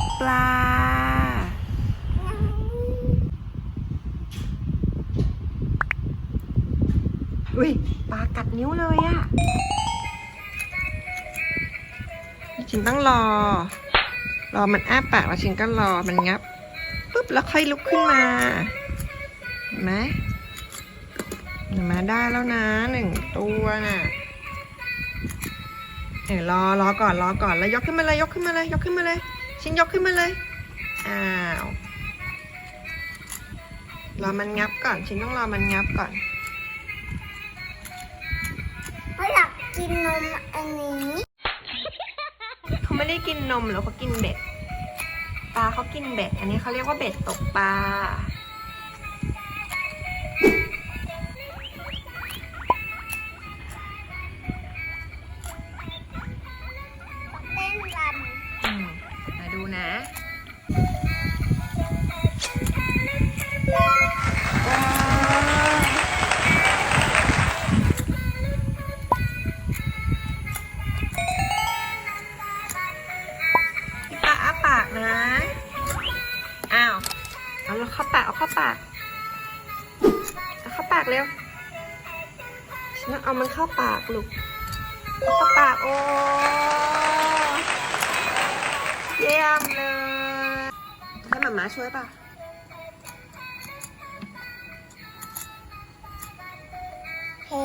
กปลา อุ้ยปลากัดนิ้วเลยอะชินต้องรอ รอมันอ้าปากแล้วชินก็รอมันงับปุ๊บแล้วค่อยลุกขึ้นมา เห็นไหมมาได้แล้วนะหนึ่งตัวน่ะเดี๋ยวรอรอก่อนรอก่อนแล้วยกขึ้นมาเลยยกขึ้นมาเลยยกขึ้นมาเลย ชินยกขึ้นมาเลย อ้าว รอมันงับก่อน ชินต้องรอมันงับก่อนเขาอยากกินนมอันนี้เขาไม่ได้กินนมหรอกเขากินเบ็ด ปลาเขากินเบ็ด อันนี้เขาเรียกว่าเบ็ดตกปลา เอาแล้วเข้าปากเอาเข้าปากเอาเข้าปากเร็วฉันเอามันเข้าปากลูกเเข้าปากโอ้เยี่ยมเลยให้หมามาช่วยป่ะเฮ้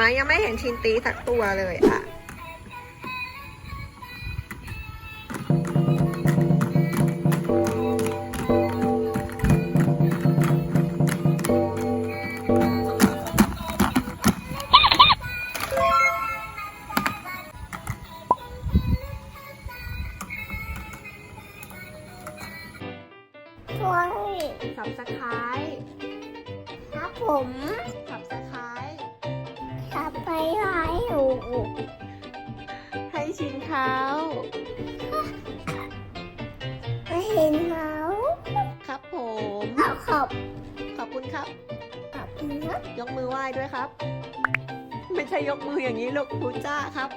มายังไม่เห็นชินตีสักตัวเลยอะช่วยสับสไครครับผม ให้ชินเขาไม่เห็นเขาครับผมเอาขอบ ขอบคุณครับ ขอบคุณนะยกมือไหว้ด้วยครับ ไม่ใช่ยกมืออย่างนี้ลูกพูจ้าครับ